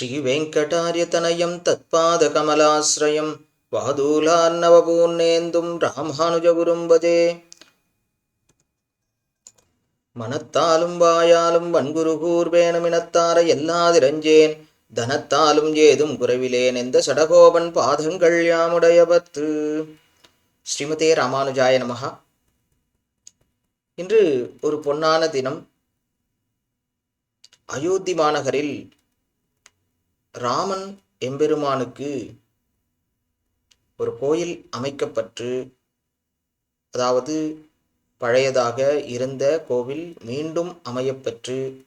ஸ்ரீவேங்கடாரியதனயம் தத்பாதகமலாசிரயம் வாதூலார்ணவபூர்ணேந்தும் ராமானுஜகுரும் பஜே மனத்தாலும் வாயாலும் வன்குரு கூர்வேணுமினத்தார எல்லாதிரஞ்சேன் தனத்தாலும் ஏதும் குறைவிலேன் எந்த சடகோபன் பாதங்கள் யாமுடைய ஸ்ரீமதே ராமானுஜாய நமகா இன்று ஒரு பொன்னான தினம். அயோத்தி மாநகரில் ராமன் எம்பெருமானுக்கு ஒரு கோயில் அமைக்கப்பட்டு அதாவது பழையதாக இருந்த கோவில் மீண்டும் அமையப்பெற்று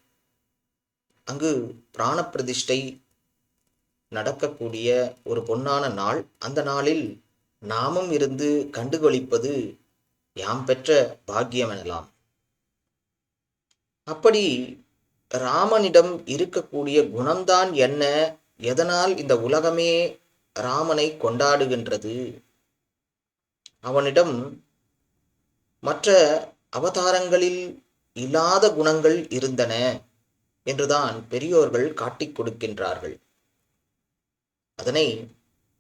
அங்கு பிராணப்பிரதிஷ்டை நடக்கக்கூடிய ஒரு பொன்னான நாள். அந்த நாளில் நாமும் இருந்து கண்டுகளிப்பது யாம் பெற்ற பாக்கியம் எனலாம். அப்படி ராமனிடம் இருக்கக்கூடிய குணம்தான் என்ன? எதனால் இந்த உலகமே ராமனை கொண்டாடுகின்றது? அவனிடம் மற்ற அவதாரங்களில் இல்லாத குணங்கள் இருந்தன என்றுதான் பெரியோர்கள் காட்டிக் கொடுக்கின்றார்கள். அதனை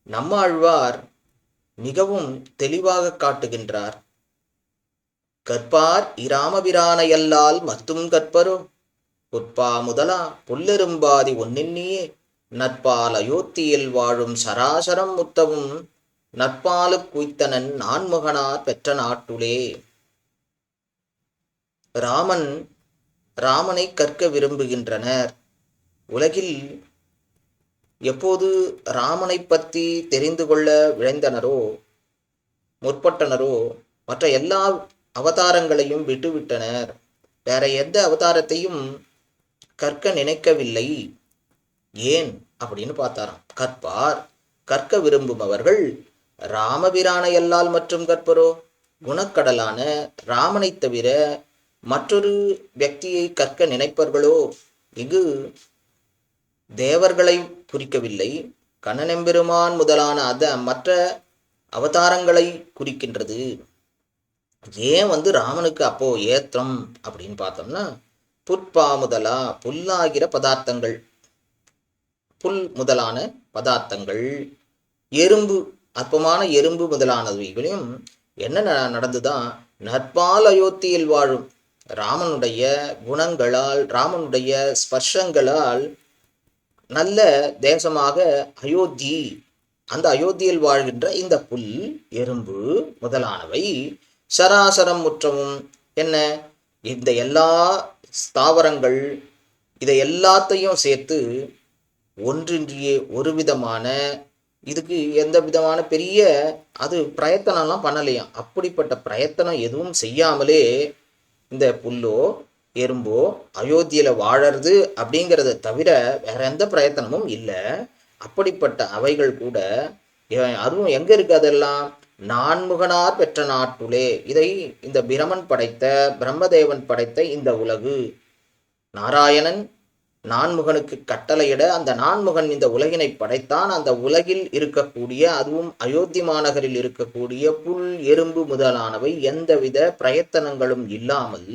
நம்மாழ்வார் மிகவும் தெளிவாக காட்டுகின்றார். கற்பார் இராமபிரானையல்லால் மத்தும் கற்பரோ உட்பா முதலா புல்லெரும்பாதி ஒன்னின்னியே. நட்பால் அயோத்தியில் வாழும் சராசரம் முத்தவும் நட்பாலு குய்த்தனன் நான்முகனார் பெற்ற நாட்டுலே ராமன் ராமனை கற்க விரும்புகின்றனர். உலகில் எப்போது ராமனை பற்றி தெரிந்து கொள்ள விழைந்தனரோ முற்பட்டனரோ மற்ற எல்லா அவதாரங்களையும் விட்டுவிட்டனர். வேற எந்த அவதாரத்தையும் கற்க நினைக்கவில்லை. ஏன்? அப்படின்னு பார்த்தாராம். கற்பார் கற்க விரும்புபவர்கள் ராமபிரானையல்லால் மற்றும் கற்பரோ? குணக்கடலான ராமனை தவிர மற்றொரு வியக்தியை கற்க நினைப்பவர்களோ இங்கு தேவர்களை குறிக்கவில்லை. கண்ணனெம்பெருமான் முதலான அத மற்ற அவதாரங்களை குறிக்கின்றது. ஏன் வந்து ராமனுக்கு அப்போ ஏற்றம்? அப்படின்னு பார்த்தோம்னா புற்பா முதலா புல்லாகிற பதார்த்தங்கள். புல் முதலான பதார்த்தங்கள். எறும்பு அற்பமான எறும்பு முதலானவைகளையும் என்ன நடந்துதான் நற்பால் அயோத்தியில் வாழும். ராமனுடைய குணங்களால் ராமனுடைய ஸ்பர்ஷங்களால் நல்ல தேசமாக அயோத்தி அந்த அயோத்தியில் வாழ்கின்ற இந்த புல் எறும்பு முதலானவை சராசரம் முற்றமும் என்ன? இந்த எல்லா ஸ்தாவரங்கள் இதை எல்லாத்தையும் சேர்த்து ஒன்றின்றியே ஒரு விதமான இதுக்கு எந்த விதமான பெரிய அது பிரயத்தனம்லாம் பண்ணலையாம் அப்படிப்பட்ட பிரயத்தனம் எதுவும் செய்யாமலே இந்த புல்லோ எறும்போ அயோத்தியில் வாழறது அப்படிங்கிறத தவிர வேற எந்த பிரயத்தனமும் இல்லை. அப்படிப்பட்ட அவைகள் கூட அதுவும் எங்கே இருக்கு அதெல்லாம்? நான்முகனார் பெற்ற நாட்டுலே இதை இந்த பிரமன் படைத்த பிரம்மதேவன் படைத்த இந்த உலகு. நாராயணன் நான்முகனுக்கு கட்டளையிட அந்த நான்முகன் இந்த உலகினை படைத்தான். அந்த உலகில் இருக்கக்கூடிய அதுவும் அயோத்தி மாநகரில் இருக்கக்கூடிய புல் எறும்பு முதலானவை எந்தவித பிரயத்தனங்களும் இல்லாமல்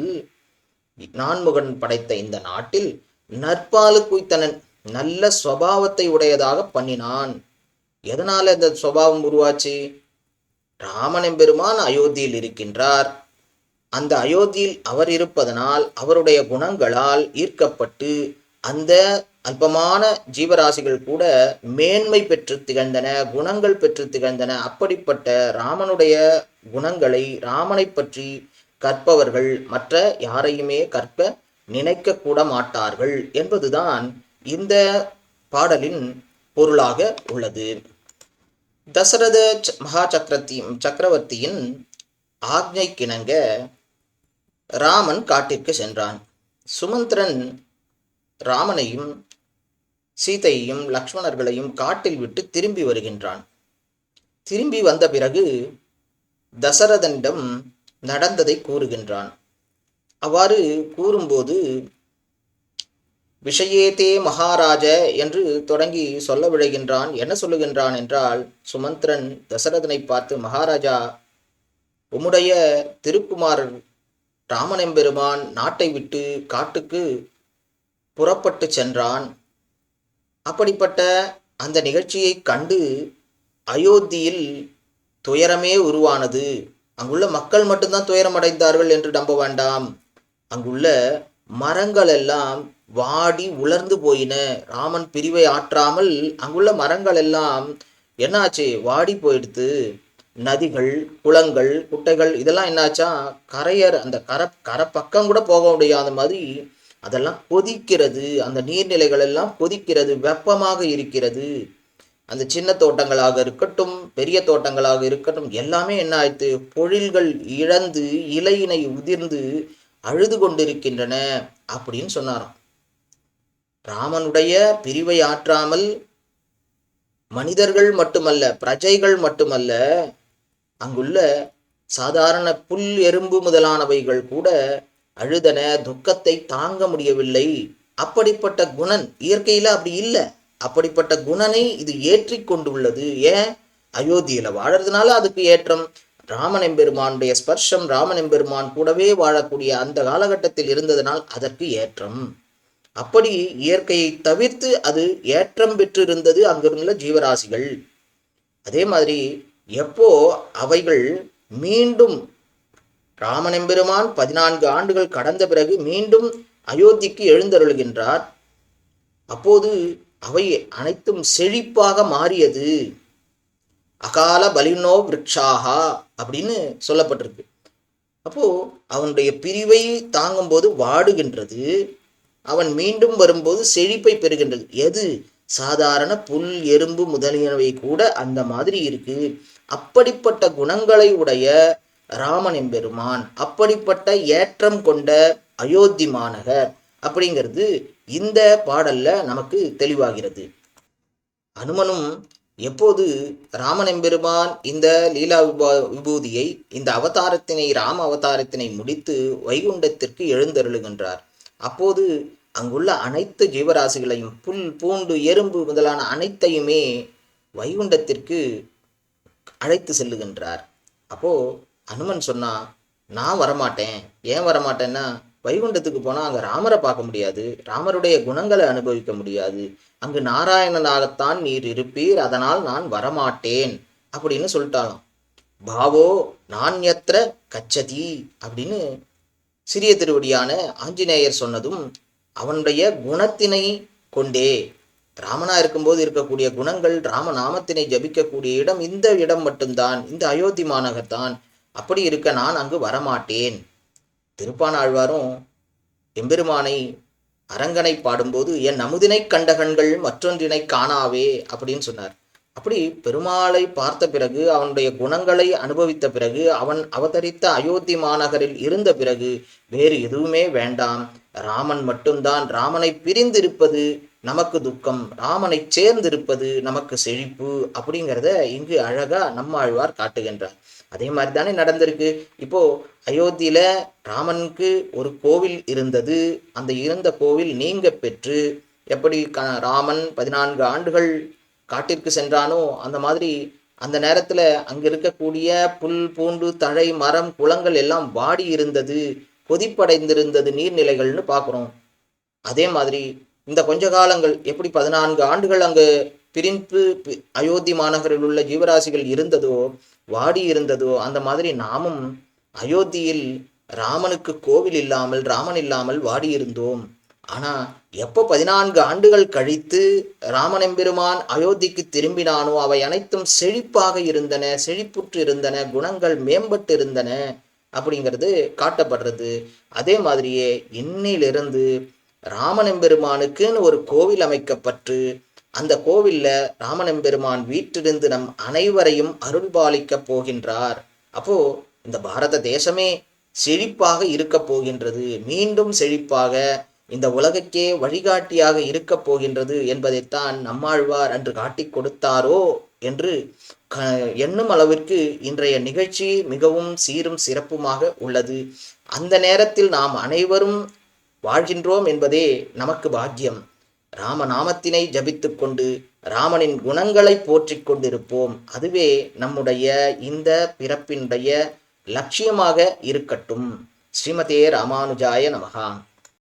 நான்முகன் படைத்த இந்த நாட்டில் நற்பாலு குய்த்தனன் நல்ல சுவாவத்தை உடையதாக பண்ணினான். எதனால இந்த சுவாவம் உருவாச்சு? ராமனெம்பெருமான் அயோத்தியில் இருக்கின்றார். அந்த அயோத்தியில் அவர் இருப்பதனால் அவருடைய குணங்களால் ஈர்க்கப்பட்டு அந்த அல்பமான ஜீவராசிகள் கூட மேன்மை பெற்று திகழ்ந்தன குணங்கள் பெற்று திகழ்ந்தன. அப்படிப்பட்ட ராமனுடைய குணங்களை ராமனை பற்றி கற்பவர்கள் மற்ற யாரையுமே கற்ப நினைக்க கூட மாட்டார்கள் என்பதுதான் இந்த பாடலின் பொருளாக உள்ளது. தசரத மகா சக்கரத்தி சக்கரவர்த்தியின் ஆக்ஞைக்கிணங்க ராமன் காட்டிற்கு சென்றான். சுமந்திரன் ராமனையும் சீதையையும் லக்ஷ்மணர்களையும் காட்டில் விட்டு திரும்பி வருகின்றான். திரும்பி வந்த பிறகு தசரதனிடம் நடந்ததை கூறுகின்றான். அவ்வாறு கூறும்போது விஷயேதே மகாராஜ என்று தொடங்கி சொல்ல விழைகின்றான். என்ன சொல்லுகின்றான் என்றால் சுமந்திரன் தசரதனை பார்த்து மகாராஜா உம்முடைய திருக்குமாரர் ராமனெம்பெருமான் நாட்டை விட்டு காட்டுக்கு புறப்பட்டு சென்றான். அப்படிப்பட்ட அந்த நிகழ்ச்சியை கண்டு அயோத்தியில் துயரமே உருவானது. அங்குள்ள மக்கள் மட்டும்தான் துயரமடைந்தார்கள் என்று நம்ப வேண்டாம். அங்குள்ள மரங்கள் எல்லாம் வாடி உலர்ந்து போயின. ராமன் பிரிவை ஆற்றாமல் அங்குள்ள மரங்கள் எல்லாம் என்னாச்சு? வாடி போயிடுத்து. நதிகள் குளங்கள் குட்டைகள் இதெல்லாம் என்னாச்சா? கரையர் அந்த கரை கரை பக்கம் கூட போக முடியாத மாதிரி அதெல்லாம் கொதிக்கிறது. அந்த நீர்நிலைகள் எல்லாம் கொதிக்கிறது. வெப்பமாக இருக்கிறது. அந்த சின்ன தோட்டங்களாக இருக்கட்டும் பெரிய தோட்டங்களாக இருக்கட்டும் எல்லாமே என்ன ஆயிடுத்து பொழில்கள் இழந்து இலையினை உதிர்ந்து அழுது கொண்டிருக்கின்றன அப்படின்னு சொன்னாராம். ராமனுடைய பிரிவை ஆற்றாமல் மனிதர்கள் மட்டுமல்ல பிரஜைகள் மட்டுமல்ல அங்குள்ள சாதாரண புல் எறும்பு முதலானவைகள் கூட அழுதன துக்கத்தை தாங்க முடியவில்லை. அப்படிப்பட்ட குணன் இயற்கையில அப்படி இல்லை. அப்படிப்பட்ட குணனை இது ஏற்றி கொண்டுள்ளது. ஏன்? அயோத்தியில வாழறதுனால அதுக்கு ஏற்றம். ராமன் எம்பெருமானுடைய ஸ்பர்ஷம் ராமன் எம்பெருமான் கூடவே வாழக்கூடிய அந்த காலகட்டத்தில் இருந்ததனால் அதற்கு ஏற்றம். அப்படி இயற்கையை தவிர்த்து அது ஏற்றம் பெற்றிருந்தது அங்கிருந்த ஜீவராசிகள். அதே மாதிரி எப்போ அவைகள் மீண்டும் ராமனெம்பெருமான் பதினான்கு ஆண்டுகள் கடந்த பிறகு மீண்டும் அயோத்திக்கு எழுந்தருளுகின்றார். அப்போது அவை அனைத்தும் செழிப்பாக மாறியது. அகால பலினோ விரக்ஷாகா அப்படின்னு சொல்லப்பட்டிருக்கு. அப்போ அவனுடைய பிரிவை தாங்கும்போது வாடுகின்றது. அவன் மீண்டும் வரும்போது செழிப்பை பெறுகின்றது. எது? சாதாரண புல் எறும்பு முதலியனவை கூட அந்த மாதிரி இருக்கு. அப்படிப்பட்ட குணங்களை உடைய ராமன் எம்பெருமான் அப்படிப்பட்ட ஏற்றம் கொண்ட அயோத்தி மாநகர் அப்படிங்கிறது இந்த பாடல்ல நமக்கு தெளிவாகிறது. அனுமனும் எப்போது ராமன் எம்பெருமான் இந்த லீலா விபா விபூதியை இந்த அவதாரத்தினை ராம அவதாரத்தினை முடித்து வைகுண்டத்திற்கு எழுந்தருளுகின்றார்? அப்போது அங்குள்ள அனைத்து ஜீவராசிகளையும் புல் பூண்டு எறும்பு முதலான அனைத்தையுமே வைகுண்டத்திற்கு அழைத்து செல்லுகின்றார். அப்போ அனுமன் சொன்னா நான் வரமாட்டேன். ஏன் வரமாட்டேன்னா வைகுண்டத்துக்கு போனால் அங்கே ராமரை பார்க்க முடியாது. ராமருடைய குணங்களை அனுபவிக்க முடியாது. அங்கு நாராயணனாகத்தான் நீர் இருப்பீர் அதனால் நான் வரமாட்டேன் அப்படின்னு சொல்லிட்டாலும் பாவோ நான் எத்திர கச்சதி? அப்படின்னு சிறிய திருவடியான ஆஞ்சநேயர் சொன்னதும் அவனுடைய குணத்தினை கொண்டே. ராமனா இருக்கும்போது இருக்கக்கூடிய குணங்கள் ராமநாமத்தினை ஜபிக்கக்கூடிய இடம் இந்த இடம் மட்டும்தான். இந்த அயோத்தி மாநகர்தான். அப்படி இருக்க நான் அங்கு வரமாட்டேன். திருப்பானாழ்வாரும் எம்பெருமானை அரங்கனை பாடும்போது என் அமுதினை கண்ட கண்கள் மற்றொன்றினை காணாவே அப்படின்னு சொன்னார். அப்படி பெருமாளை பார்த்த பிறகு அவனுடைய குணங்களை அனுபவித்த பிறகு அவன் அவதரித்த அயோத்தி மாநகரில் இருந்த பிறகு வேறு எதுவுமே வேண்டாம். ராமன் மட்டும்தான் ராமனை பிரிந்திருப்பது நமக்கு துக்கம். ராமனை சேர்ந்திருப்பது நமக்கு செழிப்பு அப்படிங்கிறத இங்கு அழகா நம்மாழ்வார் காட்டுகின்றார். அதே மாதிரி தானே நடந்திருக்கு. இப்போ அயோத்தியில ராமனுக்கு ஒரு கோவில் இருந்தது. அந்த இருந்த கோவில் நீங்க பெற்று எப்படி க ராமன் பதினான்கு ஆண்டுகள் காட்டிற்கு சென்றானோ அந்த மாதிரி அந்த நேரத்துல அங்க இருக்கக்கூடிய புல் பூண்டு தழை மரம் குளங்கள் எல்லாம் வாடி இருந்தது கொதிப்படைந்திருந்தது நீர்நிலைகள்னு பார்க்குறோம் அதே மாதிரி இந்த கொஞ்ச காலங்கள் எப்படி பதினான்கு ஆண்டுகள் அங்கு பிரிந்து பி- அயோத்தி மாநகரில் உள்ள ஜீவராசிகள் இருந்ததோ வாடி இருந்ததோ அந்த மாதிரி நாமும் அயோத்தியில் ராமனுக்கு கோவில் இல்லாமல் ராமன் இல்லாமல் வாடி இருந்தோம். ஆனால் எப்போ பதினான்கு ஆண்டுகள் கழித்து ராமனெம்பெருமான் அயோத்திக்கு திரும்பினானோ அவை அனைத்தும் செழிப்பாக இருந்தன செழிப்புற்று இருந்தன குணங்கள் மேம்பட்டு இருந்தன அப்படிங்கிறது காட்டப்படுறது. அதே மாதிரியே இன்னிலிருந்து ராமனெம்பெருமானுக்குன்னு ஒரு கோவில் அமைக்கப்பட்டு அந்த கோவில்ல ராமனெம்பெருமான் வீட்டிலிருந்து நம் அனைவரையும் அருள்பாலிக்கப் போகின்றார். அப்போ இந்த பாரத தேசமே செழிப்பாக இருக்க போகின்றது. மீண்டும் செழிப்பாக இந்த உலகுக்கே வழிகாட்டியாக இருக்கப் போகின்றது என்பதைத்தான் நம்மாழ்வார் அன்று காட்டிக் கொடுத்தாரோ என்று க எண்ணும் அளவிற்கு இன்றைய நிகழ்ச்சி மிகவும் சீரும் சிறப்புமாக உள்ளது. அந்த நேரத்தில் நாம் அனைவரும் வாழ்கின்றோம் என்பதே நமக்கு பாக்கியம். ராமநாமத்தினை ஜபித்து கொண்டு ராமனின் குணங்களை போற்றி கொண்டிருப்போம். அதுவே நம்முடைய இந்த பிறப்பினுடைய லட்சியமாக இருக்கட்டும். ஸ்ரீமதே ராமானுஜாய நமகா